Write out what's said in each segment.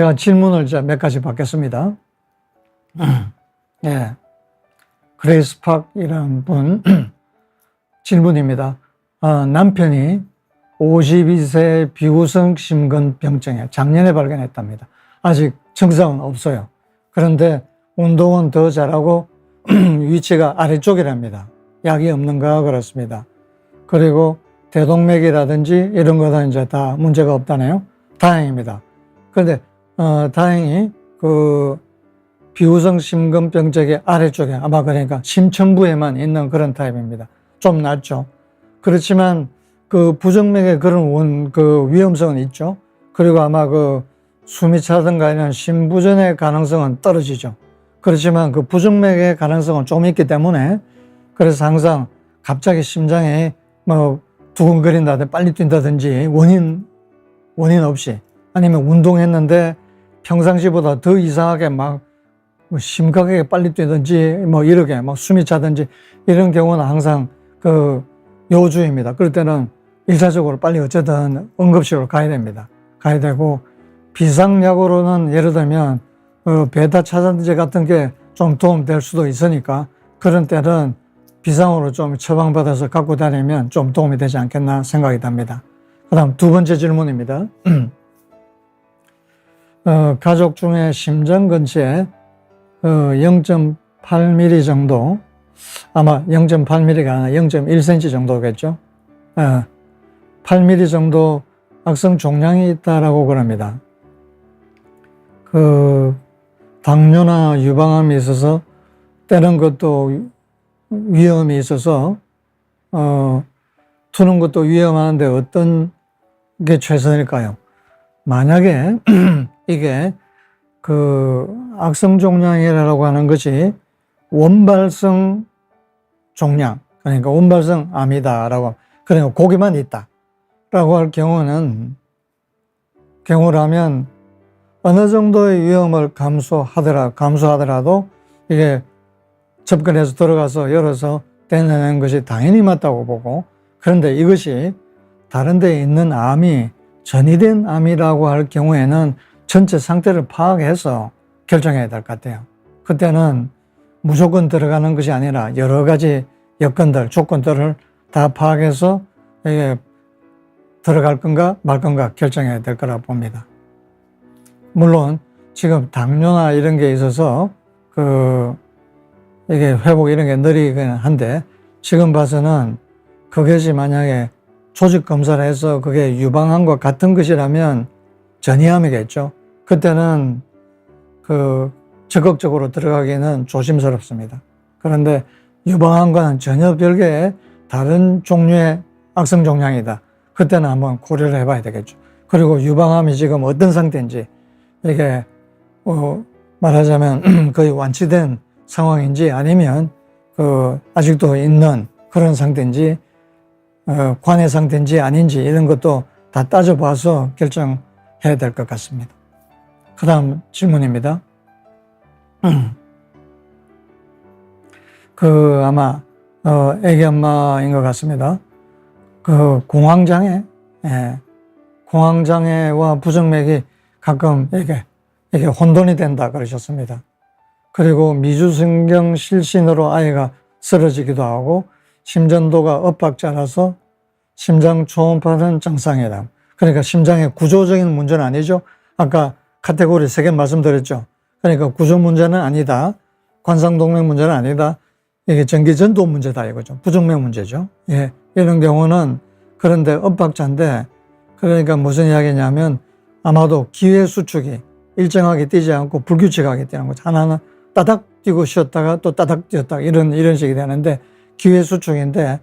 제가 질문을 몇 가지 받겠습니다. 예. 그레이스 팍이라는 분 질문입니다. 아, 남편이 52세 비후성 심근병증에 작년에 발견했답니다. 아직 증상은 없어요. 그런데 운동은 더 잘하고 위치가 아래쪽이랍니다. 약이 없는가 그렇습니다. 그리고 대동맥이라든지 이런 거는 이제 다 문제가 없다네요. 다행입니다. 그런데 어, 다행히 그 비후성 심근병적의 아래쪽에 아마 그러니까 심천부에만 있는 그런 타입입니다. 좀 낫죠. 그렇지만 그 부정맥의 그런 원, 그 위험성은 있죠. 그리고 아마 그 숨이 차든가 이런 심부전의 가능성은 떨어지죠. 그렇지만 그 부정맥의 가능성은 좀 있기 때문에 그래서 항상 갑자기 심장에 뭐 두근거린다든지 빨리 뛴다든지 원인, 원인 없이 아니면 운동했는데 평상시보다 더 이상하게 막뭐 심각하게 빨리 뛰든지 뭐 이렇게 막 숨이 차든지 이런 경우는 항상 그 요주입니다. 그럴 때는 일차적으로 빨리 어쨌든 응급실로 가야 됩니다. 가야 되고 비상약으로는 예를 들면 어, 베타 차단제 같은 게 좀 도움될 수도 있으니까 그런 때는 비상으로 좀 처방받아서 갖고 다니면 좀 도움이 되지 않겠나 생각이 됩니다. 그 다음 두 번째 질문입니다. 어, 가족 중에 심장 근처에 어, 0.8mm 정도, 아마 0.8mm가 아니라 0.1cm 정도겠죠. 어, 8mm 정도 악성 종양이 있다라고 그럽니다. 그, 당뇨나 유방암이 있어서 때는 것도 위험이 있어서, 어, 투는 것도 위험한데 어떤 게 최선일까요? 만약에 이게 그 악성 종양이라고 하는 것이 원발성 종양, 그러니까 원발성 암이다라고, 그러니까 고기만 있다라고 할 경우는, 경우라면 어느 정도의 위험을 감수하더라, 감수하더라도 이게 접근해서 들어가서 열어서 떼내는 것이 당연히 맞다고 보고, 그런데 이것이 다른 데 있는 암이 전이된 암이라고 할 경우에는 전체 상태를 파악해서 결정해야 될 것 같아요. 그때는 무조건 들어가는 것이 아니라 여러 가지 여건들, 조건들을 다 파악해서 이게 들어갈 건가 말 건가 결정해야 될 거라 봅니다. 물론 지금 당뇨나 이런 게 있어서 그 이게 회복 이런 게 느리긴 한데 지금 봐서는 그것이 만약에 조직 검사를 해서 그게 유방암과 같은 것이라면 전이암이겠죠. 그때는 그 적극적으로 들어가기는 조심스럽습니다. 그런데 유방암과는 전혀 별개의 다른 종류의 악성 종양이다. 그때는 한번 고려를 해봐야 되겠죠. 그리고 유방암이 지금 어떤 상태인지 이게 어 말하자면 거의 완치된 상황인지 아니면 그 아직도 있는 그런 상태인지 어 관해 상태인지 아닌지 이런 것도 다 따져봐서 결정해야 될 것 같습니다. 그 다음 질문입니다. 그 아마 어, 애기 엄마인 것 같습니다. 그 공황장애, 예, 공황장애와 부정맥이 가끔 이게 이게 혼돈이 된다 그러셨습니다. 그리고 미주신경 실신으로 아이가 쓰러지기도 하고 심전도가 엇박자라서 심장 초음파는 정상이다. 그러니까 심장의 구조적인 문제는 아니죠. 아까 카테고리 세 개 말씀드렸죠. 그러니까 구조 문제는 아니다. 관상동맥 문제는 아니다. 이게 전기전도 문제다 이거죠. 부정맥 문제죠. 예. 이런 경우는 그런데 엇박자인데 그러니까 무슨 이야기냐면 아마도 기회 수축이 일정하게 뛰지 않고 불규칙하게 뛰는 거죠. 하나는 따닥 뛰고 쉬었다가 또 따닥 뛰었다가 이런, 이런 식이 되는데 기회 수축인데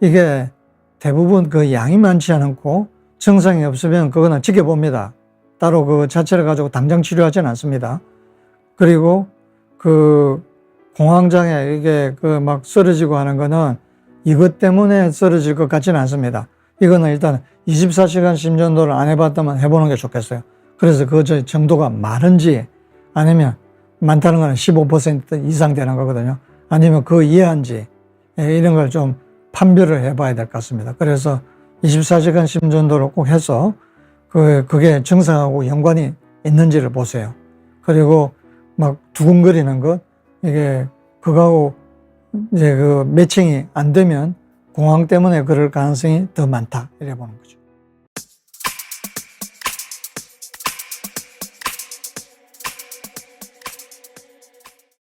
이게 대부분 그 양이 많지 않고 증상이 없으면 그거는 지켜봅니다. 따로 그 자체를 가지고 당장 치료하지는 않습니다. 그리고 그 공황장애 이게 그 막 쓰러지고 하는 거는 이것 때문에 쓰러질 것 같지는 않습니다. 이거는 일단 24시간 심전도를 안 해봤다면 해보는 게 좋겠어요. 그래서 그 정도가 많은지 아니면 많다는 거는 15% 이상 되는 거거든요. 아니면 그 이해한지 예, 이런 걸 좀 판별을 해봐야 될 것 같습니다. 그래서 24시간 심전도를 꼭 해서 그, 그게 증상하고 연관이 있는지를 보세요. 그리고 막 두근거리는 것, 이게 그거하고 이제 그 매칭이 안 되면 공황 때문에 그럴 가능성이 더 많다. 이래 보는 거죠.